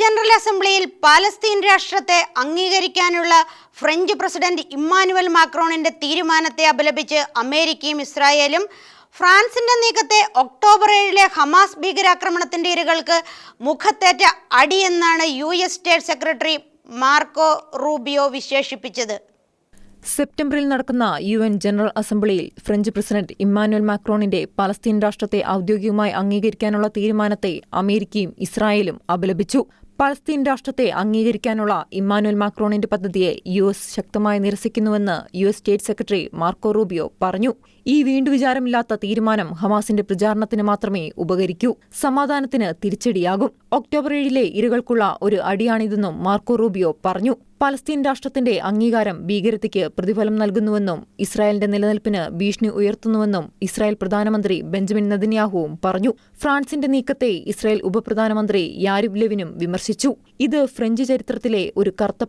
General അസംബ്ലിയിൽ Palestine രാഷ്ട്രത്തെ അംഗീകരിക്കാനുള്ള ഫ്രഞ്ച് പ്രസിഡന്റ് ഇമ്മാനുവൽ മാക്രോണിന്റെ തീരുമാനത്തെ അപലപിച്ച് അമേരിക്കയും ഇസ്രായേലും ഫ്രാൻസിന്റെ നീക്കത്തെ ഒക്ടോബർ ഏഴിലെ ഹമാസ് ഭീകരാക്രമണത്തിന്റെ ഇരകൾക്ക് മുഖത്തേറ്റ അടിയെന്നാണ് U S state secretary Marco Rubio വിശേഷിപ്പിച്ചത്. സെപ്റ്റംബറിൽ നടക്കുന്ന യു എൻ ജനറൽ അസംബ്ലിയിൽ ഫ്രഞ്ച് പ്രസിഡന്റ് ഇമ്മാനുവൽ മാക്രോണിന്റെ പലസ്തീൻ രാഷ്ട്രത്തെ ഔദ്യോഗികമായി അംഗീകരിക്കാനുള്ള തീരുമാനത്തെ അമേരിക്കയും ഇസ്രായേലും അപലപിച്ചു. പലസ്തീൻ രാഷ്ട്രത്തെ അംഗീകരിക്കാനുള്ള ഇമ്മാനുവൽ മാക്രോണിന്റെ പദ്ധതിയെ യു എസ് ശക്തമായി നിരസിക്കുന്നുവെന്ന് U S state secretary Marco Rubio പറഞ്ഞു. ഈ വീണ്ടുവിചാരമില്ലാത്ത തീരുമാനം ഹമാസിന്റെ പ്രചാരണത്തിന് മാത്രമേ ഉപകരിക്കൂ. സമാധാനത്തിന് തിരിച്ചടിയാകും. ഒക്ടോബർ ഏഴിലെ ഇരകൾക്കുള്ള ഒരു അടിയാണിതെന്നും മാർക്കോ റൂബിയോ പറഞ്ഞു. പലസ്തീൻ രാഷ്ട്രത്തിന്റെ അംഗീകാരം ഭീകരതയ്ക്ക് പ്രതിഫലം നൽകുന്നുവെന്നും ഇസ്രായേലിന്റെ നിലനിൽപ്പിന് ഭീഷണി ഉയർത്തുന്നുവെന്നും ഇസ്രായേൽ പ്രധാനമന്ത്രി ബെഞ്ചമിൻ നദിന്യാഹുവും പറഞ്ഞു. ഫ്രാൻസിന്റെ നീക്കത്തെ ഇസ്രായേൽ ഉപപ്രധാനമന്ത്രി യാരിബ് ലെവിനും വിമർശിച്ചു. ഇത് ഫ്രഞ്ച് ചരിത്രത്തിലെ ഒരു കറുത്ത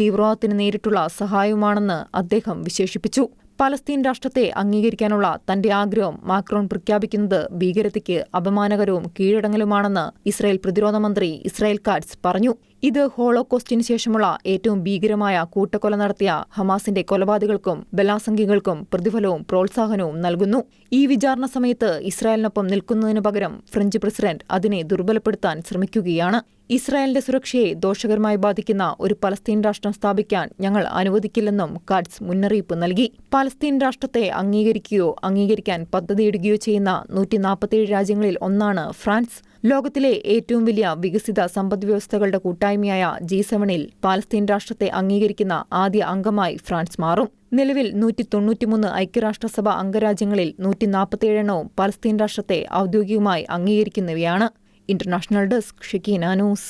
തീവ്രവാദത്തിന് നേരിട്ടുള്ള സഹായവുമാണെന്ന് അദ്ദേഹം വിശേഷിപ്പിച്ചു. പലസ്തീൻ രാഷ്ട്രത്തെ അംഗീകരിക്കാനുള്ള തന്റെ ആഗ്രഹം മാക്രോൺ പ്രഖ്യാപിക്കുന്നത് ഭീകരതയ്ക്ക് അപമാനകരവും കീഴടങ്ങലുമാണെന്ന് ഇസ്രായേൽ പ്രതിരോധ മന്ത്രി ഇസ്രായേൽ കാറ്റ്സ് പറഞ്ഞു. ഇത് ഹോളോകോസ്റ്റിന് ശേഷമുള്ള ഏറ്റവും ഭീകരമായ കൂട്ടക്കൊല നടത്തിയ ഹമാസിന്റെ കൊലപാതകൾക്കും ബലാസംഖ്യകൾക്കും പ്രതിഫലവും പ്രോത്സാഹനവും നൽകുന്നു. ഈ വിചാരണ സമയത്ത് ഇസ്രായേലിനൊപ്പം നിൽക്കുന്നതിനു പകരം ഫ്രഞ്ച് പ്രസിഡന്റ് അതിനെ ദുർബലപ്പെടുത്താൻ ശ്രമിക്കുകയാണ്. ഇസ്രായേലിന്റെ സുരക്ഷയെ ദോഷകരമായി ബാധിക്കുന്ന ഒരു പലസ്തീൻ രാഷ്ട്രം സ്ഥാപിക്കാൻ ഞങ്ങൾ അനുവദിക്കില്ലെന്നും കാറ്റ്സ് മുന്നറിയിപ്പ് നൽകി. പലസ്തീൻ രാഷ്ട്രത്തെ അംഗീകരിക്കുകയോ അംഗീകരിക്കാൻ പദ്ധതിയിടുകയോ ചെയ്യുന്ന നൂറ്റി നാൽപ്പത്തിയേഴ് രാജ്യങ്ങളിൽ ഒന്നാണ് ഫ്രാൻസ്. ലോകത്തിലെ ഏറ്റവും വലിയ വികസിത സമ്പദ്വ്യവസ്ഥകളുടെ കൂട്ടായ്മയായ ജി സെവനിൽ പാലസ്തീൻ രാഷ്ട്രത്തെ അംഗീകരിക്കുന്ന ആദ്യ അംഗമായി ഫ്രാൻസ് മാറും. നിലവിൽ നൂറ്റി തൊണ്ണൂറ്റിമൂന്ന് ഐക്യരാഷ്ട്രസഭ അംഗരാജ്യങ്ങളിൽ നൂറ്റി നാൽപ്പത്തിയേഴെണ്ണവും പാലസ്തീൻ രാഷ്ട്രത്തെ ഔദ്യോഗികമായി അംഗീകരിക്കുന്നവയാണ്. International desk Shikkeena news.